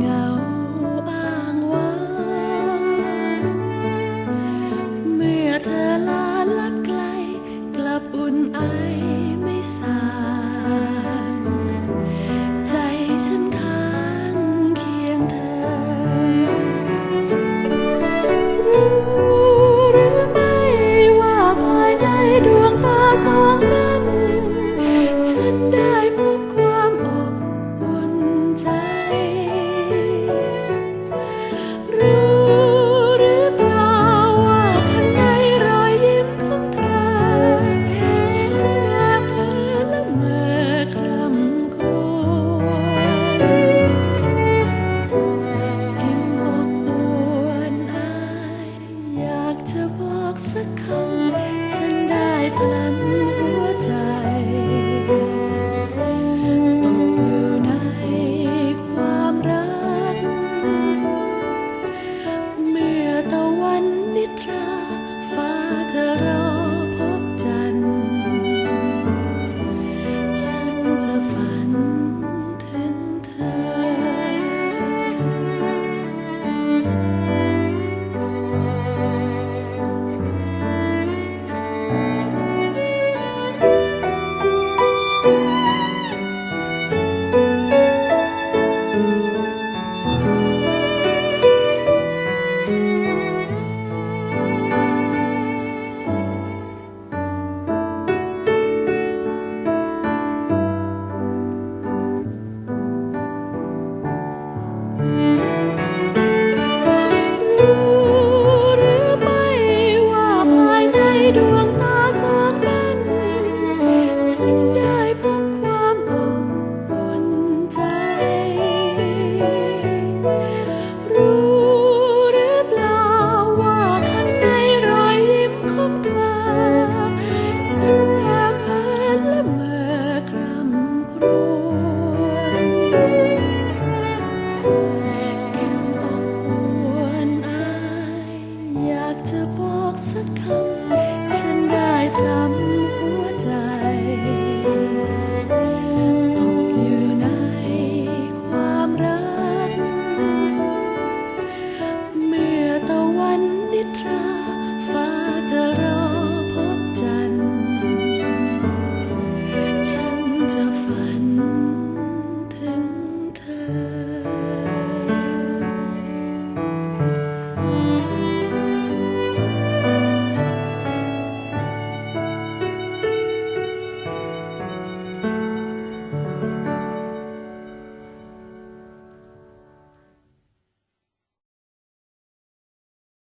เงาอ้างว้างเมื่อเธอลาลับไกล กลับอุ่นไอไม่สางใจฉันค้างเคียงเธอ รู้หรือไม่ว่าภายในดวงตาสองนั้น ฉันได้ mệt ดวงตา